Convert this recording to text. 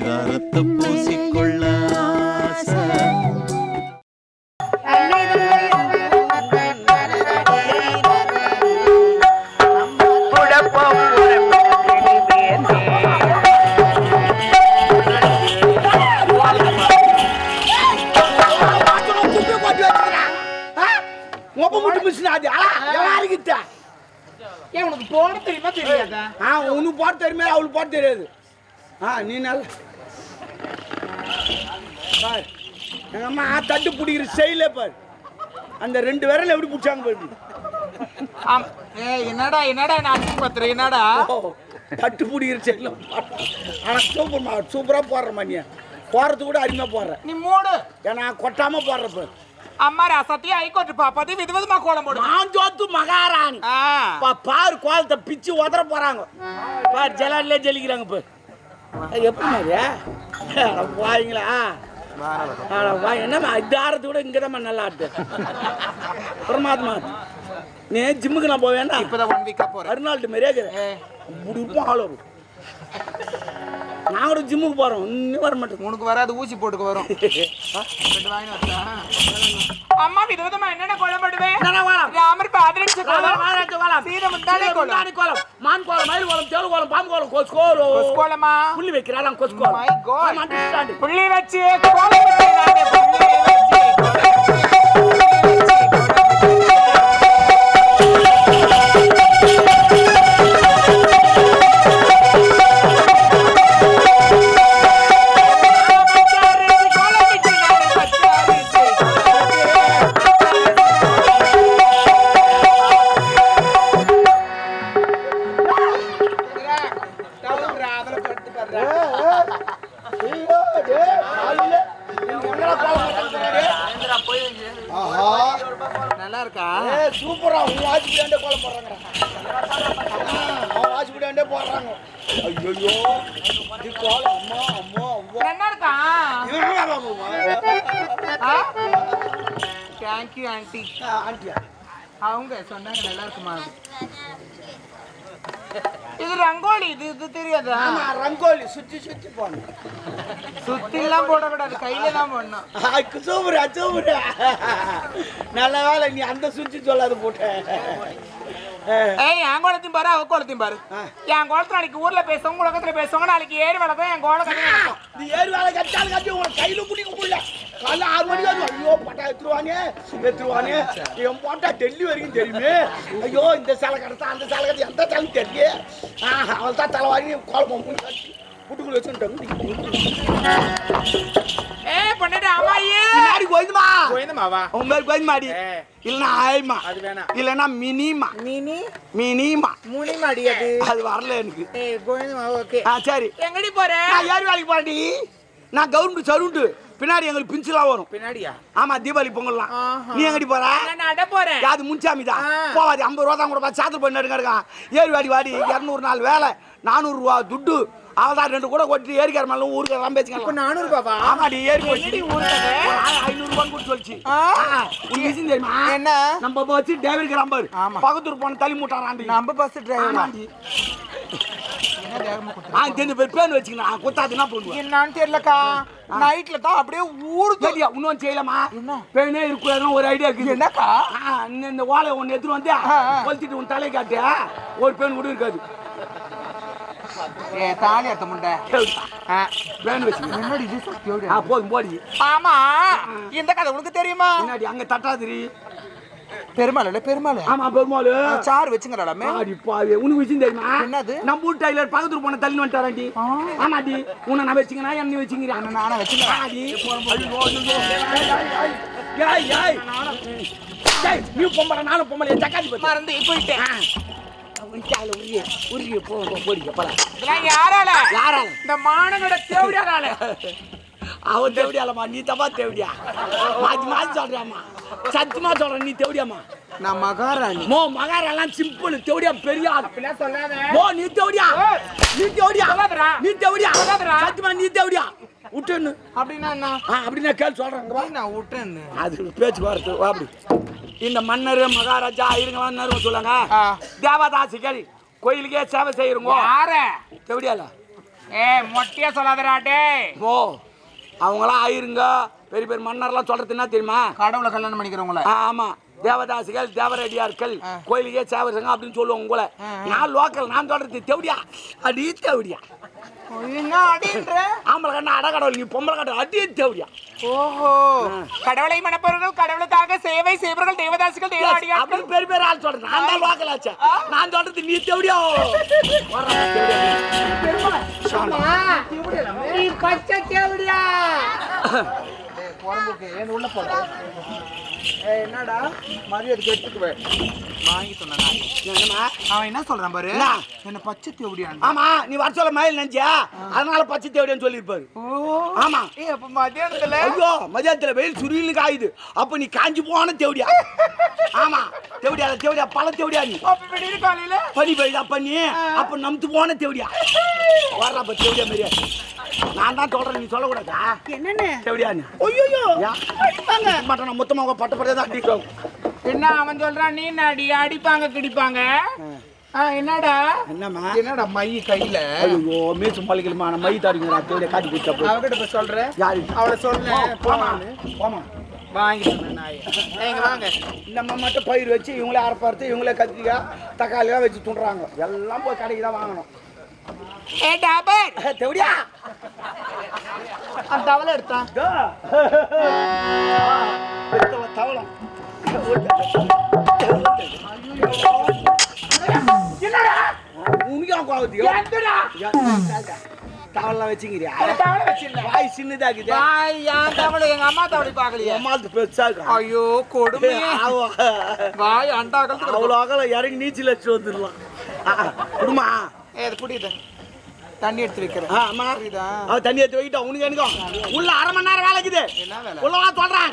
பரிதாரத்தை பூசிக்கொள்ள போட தெரியுமா தெரியாதா? உனக்கு போட தெரியுமே? அவளுக்கு போட தெரியாது. ஆ நீ நல்ல. பார். எங்க அம்மா தட்டு பிடிக்கிற செயலே பார். அந்த ரெண்டு விரல் எப்படி பிடிச்சாங்க பாரு என்னடா என்னடா நான் பத்துறேன் என்னடா? தட்டு பிடிக்கிற செயல ஆனா சூப்பர்மா சூப்பரா போடுறமா நீ. போறது கூட அருமையா போடுற. நீ மூடு. ஏன்னா கொட்டாம போடுறப்ப அம்மா ரசத்தையும் ஐக்கோட்டு பாப்பாத்தி வித விதமா கோலம் போடு. மாஞ்சோத்து மகாராணி. ஆ. பா பாரு கோலத்தை பிச்சு உதற போறாங்க. பாரு ஜலாலே ஜலிக்கிறாங்க பாரு. எப்படி மாதிரி வாங்களா வா என்னம்மா இதாரத்தை விட இங்கே தான் நல்லா ஆட்டு. பரமாத்மா நீ ஜிம்முக்கு நான் போவேன்னா இப்பதான் ஒன் வீக்கா போறேன் அருணாள்கிட்ட மாதிரியே இருக்கிறேன் இப்படி இருப்போம் ஆள் வரும். நான் கூட ஜிம்முக்கு போகிறோம் இன்னும் வர மாட்டேன் உனக்கு வராது ஊசி போட்டுக்க வரும். அம்மா வித விதமா என்னென்ன கோலம் போடுவேன் என்னென்ன கோலம்? ராமர் கோலம் சீதை முந்தானை கோலம். முந்தானை கோலம். மான் கோலம் மயில் கோலம் தேவ கோலம் பாம்பு கோலம் கொசு கோலம் கொசு கோலமா புள்ளி வைக்கிறாளாம் கொசு கோலம். புள்ளி வச்சு கோலம் சூப்பரா உன் வாட்சிபடியாண்டே கோலம் போடுறாங்கடா. அவன் வாட்சிபடியாண்டே போடுறாங்க. ஐயோ இது கோலம் அம்மா அம்மா அம்மா. என்ன பண்ணுவான்? தேங்க்யூ ஆண்டி ஆண்டியா. அவங்க சொன்னாங்க நல்லா இருக்குமா? இது ரங்கோலி இது இது தெரியாதா? ஆமா ரங்கோலி. சுத்தி சுத்தி போன சுத்தி எல்லாம் போடக்கூடாது கையில தான் போடணும். சூப்பரா சூப்பரா நல்ல வேலை நீ அந்த சுத்தி சொல்லாத போட்ட. ஏய் என் குளத்தையும் பாரு அவ குளத்தையும் பாரு. என் குளத்துல நாளைக்கு ஊர்ல பேசுவாங்க உலகத்துல பேசுவாங்க நாளைக்கு ஏறி வளர்த்தா என் குளம் கட்டி ஏறு வேலை கட்டாலும் கட்டி உன் கையில பிடிக்க முடியல காலைல ஆறு மணிக்கு வந்து ஐயோ பட்டா எடுத்துருவானே எடுத்துருவானே. என் போட்டா டெல்லி வரைக்கும் தெரியுமே. ஐயோ இந்த சேலை கடத்தா அந்த சேலை கடத்தா எந்த சேலை தெரியல அவள் தான் தலைவாரி கோலம் பண்ணி கட்டி புட்டுக்குள்ள வச்சுட்டாங்க ஏய் பொண்ணு அம்மாயே. பின்னாடி கோயிந்துமா கோயந்தமாவா உன் பேர் கோயிந்துமாடி ஏ. இல்லைன்னா ஆயமா அது வேணாம். இல்லைன்னா மினிமா. நீனி மினிமா. முனி மாடி அது அது வரல எனக்கு. கோயந்தமாவா ஓகே. ஆ சரி. எங்கடி போற? நான் ஏறி வேலைக்கு போறேன்டி. நான் கவர்மெண்ட் சருண்டு. பின்னாடி எங்களுக்கு பின்சிலாம் வரும். பின்னாடியா? ஆமா தீபாவளி பொங்கல்லாம். நீ எங்கடி போற? நட போறேன்? யாது முன்சாமி தான். போவாது ஐம்பது ரூபா தான் கூட சாத்திர போய் நடுங்க இருக்கான். ஏறி வாடி வாடி இரநூறு நாள் வேலை. நானூறு ரூபா துட்டு. அவள்தான் ரெண்டு கூட கொட்டி ஏரிக்கார மேல ஊருக்கு எல்லாம் இப்ப பேசிக்கலாம் நானூறு பாபா ஆமாடி ஏறி போச்சு என்னடி ஊருக்கு? ஐநூறு ரூபான்னு கூட சொல்லிச்சு. உனக்கு விஷயம் தெரியுமா? என்ன? நம்ம வச்சு கிராம்பர் ஆமா. பக்கத்தூர் போன தள்ளி மூட்டாராண்டி நம்ம பஸ் டிரைவர் தெரிஞ்ச பேர் பேர் வச்சுக்கணும். குத்தாதுன்னா போடுவேன் என்னன்னு தெரியலக்கா. நைட்ல தான் அப்படியே ஊறுது. சரியா இன்னும் செய்யலாமா? பேனே ஒரு ஐடியா இருக்குது. என்னக்கா? இந்த- ஓலை ஒன்று எடுத்துட்டு வந்து. கொளுத்திட்டு உன் தலை காட்டு. ஒரு பேன் கூட இருக்காது. தாலி அத்த முண்டை. பேன் போதும் போடி. ஆமா. இந்த கதை உனக்கு தெரியுமா? அங்க தட்டாதிரி. பெருமாள் இல்ல பெருமாள். ஆமா பெருமாள். சார் வச்சுங்கடாமே ஆடி பாவி உனக்கு விஷயம் தெரியுமா? என்னது? நம்ம ஊர் டைலர் பக்கத்து போன தள்ளி வந்துட்டாராண்டி. ஆமாடி உன்னை நான் வச்சுக்கனா என்ன வச்சுக்கிறேன்? நானா வச்சுக்கிறேன். ஆடி. ஏய், ஏய், ஏய். நீ பொம்பளை நானும் பொம்பளை சக்காத்தி பத்தி. மறந்து போயிட்டேன். உரிக்கால உரிய உரிய போ போ, போடிக்க போலாம் இதெல்லாம் யாரால? யாரால? இந்த மானங்கட தேவடியாரால அவன் தேவடியாலம்மா நீ தப்பா தேவடியா? மாத்தி மாத்தி சொல்றாம்மா. சத்தியமா சொல்றேன் நீ தேவடியாம்மா. நான் மகாராணி. மோ மகாரெல்லாம் சிம்பிள் தேவடியா பெரிய மோ நீ தேவடியா? நீ தேவடியா. நீ தேவடியா. சத்தியமா நீ தேவடியா? விட்டுன்னு. அப்படின்னா என்ன? அப்படின்னா கேள்வி சொல்றேங்க வா. நான் விட்டேன்னு. அது பேச்சு வரது அப்படி. இந்த மன்னர் மகாராஜா இருங்க மன்னர் சொல்லுங்க. தேவதாசிகள் கோயிலுக்கே சேவை செய்யறோங்க யார? தேவடியால ஏ மொட்டையா சொல்லாதடா டேய். ஓ அவங்களாம் ஆயிருங்க. பெரிய பெரிய மன்னர்லாம் சொல்றது என்ன தெரியுமா? கடவுளை கல்யாணம் பண்ணிக்கிறவங்கள. ஆமா. தேவதாசிகள் தேவரடியார்கள் கோயிலுக்கே சேவரசங்க அப்படின்னு சொல்லுவாங்க உங்களை. நான் லோக்கல் நான் சொல்றது தேவடியா? அடி தேவடியா? ஆம்பளை கண்ணா அட கடவுள் நீ பொம்பளை கடவுள் அடி தேவடியா? ஓஹோ. கடவுளை மணப்பவர்கள் கடவுளுக்காக சேவை செய்வர்கள் தேவதாசிகள் தேவாடியார்கள் அப்படின்னு பெரிய பெரிய ஆள் சொல்றேன் நான் தான் லோக்கல் ஆச்சே. நான் சொல்றது நீ தேவடியா? நீ பச்சை தேவடியா என்னடா? மரியாதை எடுத்துக்குவே. வாங்கி சொன்னா அவன் என்ன சொல்றான் பாரு? என்ன? பச்சை தேவடியான் ஆமா நீ வர சொல்ல மயில் நினைச்சியா? அதனால பச்சை தேவடியான்னு சொல்லியிருப்பாரு. ஓ. ஆமா. ஏ அப்ப மதியானத்துல? ஐயோ மதியானத்துல வெயில் சுருவின்னு காயுது அப்ப நீ காஞ்சி போன தேவடியா? ஆமா. தேவடியா தேவடியா பல தேவடியா நீ? காலையில பனி பெய்யுதா பண்ணி அப்ப நம்பி போன தேவடியா? வர்றா அப்ப தேவடியா மாரியா நான் தான் சொல்றேன் நீ சொல்லக்கூடாதா? என்னன்னு? தேவடியான்னு ஐயோ மாட்டேன் நான் மொத்தமாக பட்ட பட்டே தான் அடிக்கிறோம். என்ன அவன் சொல்றான்? நீ நடி அடிப்பாங்க கிடிப்பாங்க? என்னடா? என்னம்மா? என்னடா மை கையில? ஐயோ மீசு நான் மை தாடிங்க தேவடியா காட்டி கொடுத்தா போய் அவகிட்ட போய் சொல்ற. யாரு? அவளை சொல்ல போமா போமா வாங்கி எங்க வாங்க. நம்ம மட்டும் பயிர் வச்சு இவங்களே அரைப்பறுத்து இவங்களே கத்திரிக்காய் தக்காளியாக வச்சு துண்டுறாங்க எல்லாம் போய் கடைக்கு தான் வாங்கணும். ஏ டாபர் தேவடியா? அந்த தவளை எடுத்தான் தவளம் உனக்கு கோவத்தியோ தவளம் வச்சுங்கிறியா தவளை வச்சிருந்தேன் வாய் சின்னதாக்குது. வாய் என் தவளை? எங்க அம்மா தவளை பாக்கலையே அம்மாவுக்கு பெருசா இருக்கும் ஐயோ கொடுமை. வாய் அண்டாக்கள் அவ்வளோ அகல இறங்கி நீச்சல் அடிச்சு வந்துடலாம். குடுமா. ஏ புரியுது தண்ணி எடுத்து வைக்கிறேன். ஆமா புரியுதா? அவ தண்ணி எடுத்து வைக்கிட்டோம் உனக்கு எனக்கும் உள்ள அரை மணி நேரம் வேலை இருக்குது. என்ன வேலை? உள்ள சொல்றேன்.